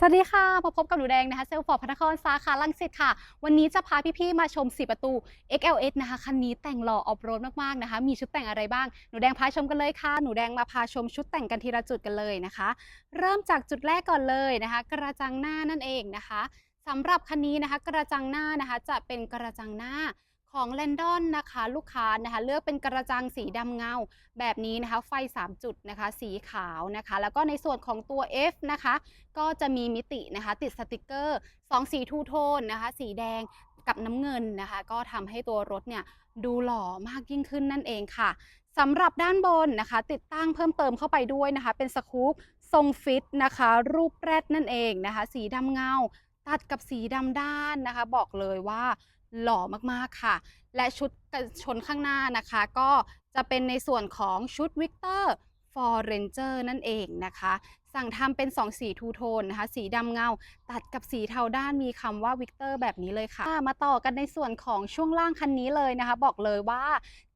สวัสดีค่ะมาพบกับหนูแดงนะคะเซลฟอร์ดพระนครสาขาลังสิตค่ะ วันนี้จะพาพี่ๆมาชม 4 ประตู XLS นะคะคันนี้แต่งหล่อออฟโรดมากๆนะคะ มีชุดแต่งอะไรบ้าง หนูแดงพาชมกันเลยค่ะ หนูแดงมาพาชมชุดแต่งกันทีละจุดกันเลยนะคะ เริ่มจากจุดแรกก่อนเลยนะคะ กระจังหน้านั่นเองนะคะสำหรับคันนี้นะคะ กระจังหน้านะคะจะเป็นกระจังหน้า ของแลนดอนนะคะลูกค้านะคะเลือกเป็นกระจังสีดำเงาแบบนี้นะคะไฟ 3 จุดนะคะสีขาวนะคะ แล้วก็ในส่วนของตัว F นะคะก็จะมีมิตินะคะติดสติกเกอร์ 2 สีทูโทนนะคะสีแดงกับน้ำเงินนะคะ ก็ทำให้ตัวรถเนี่ยดูหล่อมากยิ่งขึ้นนั่นเองค่ะสำหรับด้านบนนะคะ ติดตั้งเพิ่มเติมเข้าไปด้วยนะคะ เป็นสกู๊ปทรงฟิตนะคะ รูปแรดนั่นเองนะคะ สีดำเงา ตัดกับสีดำด้านนะคะ บอกเลยว่าหล่อมากๆค่ะ และชุดกันชนข้างหน้านะคะ ก็จะเป็นในส่วนของชุดวิกเตอร์ for Ranger นั่นเองนะคะ สั่งทำเป็น 2 สีทูโทนนะคะ สีดำเงา ตัดกับสีเทาด้านมีคำว่าวิกเตอร์แบบนี้เลยค่ะ มาต่อกันในส่วนของช่วงล่างคันนี้เลยนะคะ บอกเลยว่า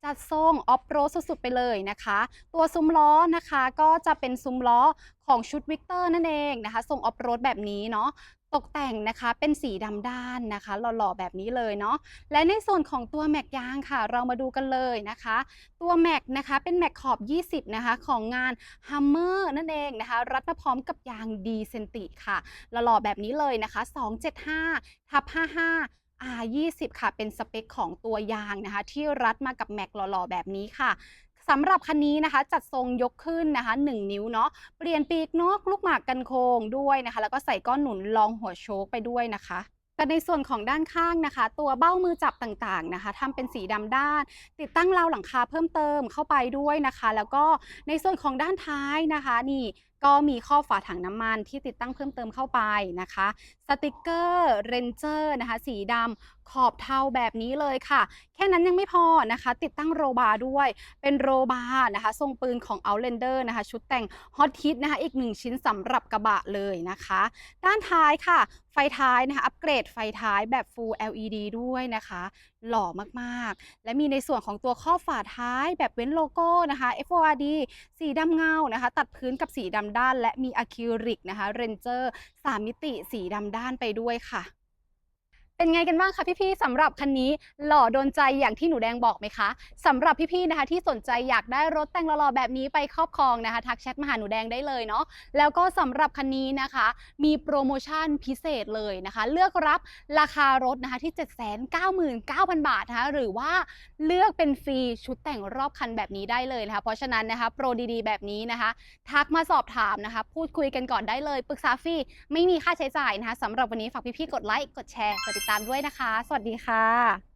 จัดทรงออฟโรดสุดๆไปเลยนะคะ ตัวซุ้มล้อนะคะก็จะเป็นซุ้มล้อของชุดวิกเตอร์นั่นเองนะคะ ทรงออฟโรดแบบนี้เนาะตกแต่งนะคะเป็นสีดำด้านนะคะหล่อๆแบบนี้เลยเนาะและในส่วนของตัวแม็กยางค่ะ เรามาดูกันเลยนะคะ ตัวแม็กนะคะเป็นแม็กขอบ 20 นะคะ ของงาน Hummer นั่นเองนะคะรัดมาพร้อมกับยางดีเซนติค่ะหล่อๆแบบนี้เลยนะคะ 275ทับ55 R20 ค่ะ เป็นสเปคของตัวยางนะคะ ที่รัดมากับแม็กหล่อๆ แบบนี้ค่ะสำหรับคันนี้นะคะ จัดทรงยกขึ้นนะคะ 1 นิ้วเนาะเปลี่ยนปีกนกลูกหมากกันโค้งด้วยนะคะ แล้วก็ใส่ก้อนหนุนรองหัวโชคไปด้วยนะคะแต่ในส่วนของด้านข้างนะคะ ตัวเบ้ามือจับต่างๆนะคะทำเป็นสีดำด้าน ติดตั้งราวหลังคาเพิ่มเติมเข้าไปด้วยนะคะ แล้วก็ในส่วนของด้านท้ายนะคะ นี่ ก็มีข้อฝาถังน้ำมันที่ติดตั้งเพิ่มเติมเข้าไปนะคะ สติกเกอร์เรนเจอร์นะคะ สีดำขอบเทาแบบนี้เลยค่ะ แค่นั้นยังไม่พอนะคะ ติดตั้งโรบาร์ด้วย เป็นโรบาร์นะคะ ทรงปืนของ Outlander นะคะ ชุดแต่งฮอตฮิตนะคะ อีกหนึ่งชิ้นสำหรับกระบะเลยนะคะ ด้านท้ายค่ะ ไฟท้ายนะคะ อัปเกรดไฟท้ายแบบ Full LED ด้วยนะคะ หล่อมากๆ และมีในส่วนของตัวข้อฝาท้ายแบบเว้นโลโก้นะคะ FORD สีดำเงานะคะ ตัดพื้นกับสีดำด้าน และมีอะคริลิกนะคะเรนเจอร์สามมิติสีดำด้านไปด้วยค่ะ เป็นไงกันบ้างคะพี่ๆสำหรับคันนี้หล่อโดนใจอย่างที่หนูแดงบอกไหมคะสำหรับพี่ๆนะคะ ที่สนใจอยากได้รถแต่งหล่อๆแบบนี้ไปครอบครองนะคะทักแชทมาหาหนูแดงได้เลยเนาะแล้วก็สำหรับคันนี้นะคะ มีโปรโมชั่นพิเศษเลยนะคะ เลือกรับราคารถนะคะที่ 799,000 บาทนะคะหรือว่าเลือกเป็นฟรีชุดแต่งรอบคันแบบนี้ได้เลยนะคะ เพราะฉะนั้นนะคะโปรดีๆ แบบนี้นะคะ ทักมาสอบถามนะคะ พูดคุยกันก่อนได้เลยปรึกษาฟรีไม่มีค่าใช้จ่ายนะคะสำหรับวันนี้ฝากพี่ๆกดไลค์กดแชร์กดติดตามามด้วยนะคะ สวัสดีค่ะ